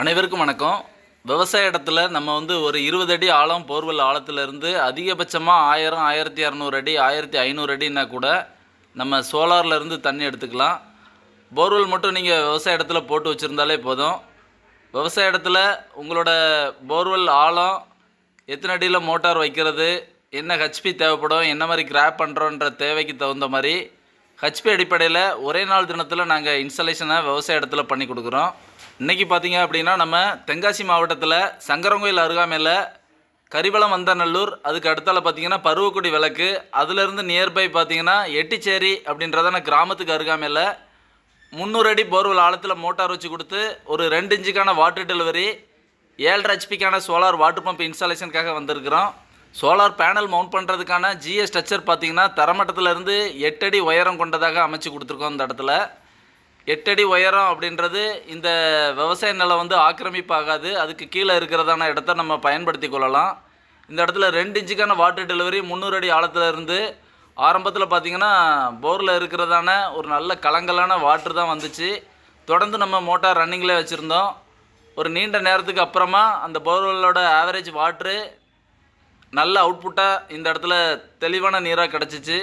அனைவருக்கும் வணக்கம். விவசாய இடத்துல நம்ம வந்து ஒரு இருபது அடி ஆழம் போர்வெல் ஆழத்துலேருந்து அதிகபட்சமாக ஆயிரம் ஆயிரத்தி இரநூறு அடி ஆயிரத்தி ஐநூறு அடின்னா கூட நம்ம சோலார்லேருந்து தண்ணி எடுத்துக்கலாம். போர்வெல் மட்டும் நீங்கள் விவசாய இடத்துல போட்டு வச்சுருந்தாலே போதும். விவசாய இடத்துல உங்களோட போர்வெல் ஆழம் எத்தனை அடியில் மோட்டார் வைக்கிறது என்ன ஹெச்பி தேவைப்படும் என்ன மாதிரி கிராப் பண்ணுறோன்ற தேவைக்கு தகுந்த மாதிரி ஹெச்பி அடிப்படையில் ஒரே நாள் தினத்தில் நாங்கள் இன்ஸ்டலேஷனை விவசாய இடத்துல பண்ணி கொடுக்குறோம். இன்றைக்கி பார்த்தீங்க அப்படின்னா நம்ம தென்காசி மாவட்டத்தில் சங்கரங்கோயில் அருகாமையில் கரிவளம் வந்தநல்லூர் அதுக்கு அடுத்தால பார்த்தீங்கன்னா பருவக்குடி விளக்கு அதுலேருந்து நியர்பை பார்த்தீங்கன்னா எட்டிச்சேரி அப்படின்றதான கிராமத்துக்கு அருகாமையில் முந்நூறு அடி போர்வெல் ஆழத்தில் மோட்டார் வச்சு கொடுத்து ஒரு ரெண்டு இன்ச்சுக்கான வாட்டர் டெலிவரி ஏழரை ஹெச்பிக்கான சோலார் வாட்டர் பம்ப் இன்ஸ்டாலேஷனுக்காக வந்திருக்கிறோம். சோலார் பேனல் மவுண்ட் பண்ணுறதுக்கான ஜிஎஸ் ஸ்ட்ரக்சர் பார்த்தீங்கன்னா தரமட்டத்திலேருந்து எட்டடி உயரம் கொண்டதாக அமைச்சு கொடுத்துருக்கோம் இந்த இடத்துல. எட்டடி உயரம் அப்படின்றது இந்த விவசாய நிலம் வந்து ஆக்கிரமிப்பாகாது. அதுக்கு கீழே இருக்கிறதான இடத்த நம்ம பயன்படுத்தி கொள்ளலாம். இந்த இடத்துல ரெண்டு இன்ச்சுக்கான வாட்டர் டெலிவரி முந்நூறு அடி ஆழத்தில் இருந்து ஆரம்பத்தில் பார்த்திங்கன்னா போரில் இருக்கிறதான ஒரு நல்ல கலங்கலான வாட்ரு தான் வந்துச்சு. தொடர்ந்து நம்ம மோட்டார் ரன்னிங்கில் வச்சுருந்தோம். ஒரு நீண்ட நேரத்துக்கு அப்புறமா அந்த போர்வெல்லோட ஆவரேஜ் வாட்ரு நல்ல அவுட்புட்டாக இந்த இடத்துல தெளிவான நீராக கிடச்சிச்சு.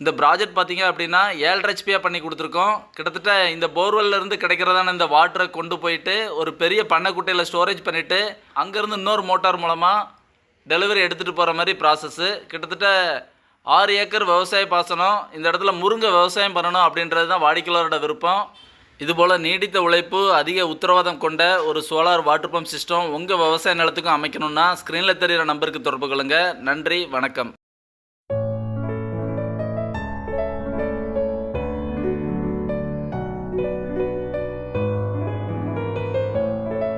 இந்த ப்ராஜெக்ட் பார்த்தீங்க அப்படின்னா ஏழரை ஹெச்பியாக பண்ணி கொடுத்துருக்கோம். கிட்டத்தட்ட இந்த போர்வெல்லேருந்து கிடைக்கிறதான இந்த வாட்டரை கொண்டு போயிட்டு ஒரு பெரிய பண்ணைக்குட்டையில் ஸ்டோரேஜ் பண்ணிவிட்டு அங்கேருந்து இன்னொரு மோட்டார் மூலமாக டெலிவரி எடுத்துகிட்டு போகிற மாதிரி ப்ராசஸ்ஸு கிட்டத்தட்ட ஆறு ஏக்கர் விவசாய பாசனம் இந்த இடத்துல முருங்கை விவசாயம் பண்ணணும் அப்படின்றது தான் வாடிக்கையாளரோட விருப்பம். இதுபோல் நீடித்த உழைப்பு அதிக உத்தரவாதம் கொண்ட ஒரு சோலார் வாட்டர் பம்ப் சிஸ்டம் உங்கள் விவசாய நிலத்துக்கும் அமைக்கணும்னா ஸ்க்ரீனில் தெரிகிற நம்பருக்கு தொடர்பு கொள்ளுங்கள் நன்றி வணக்கம்.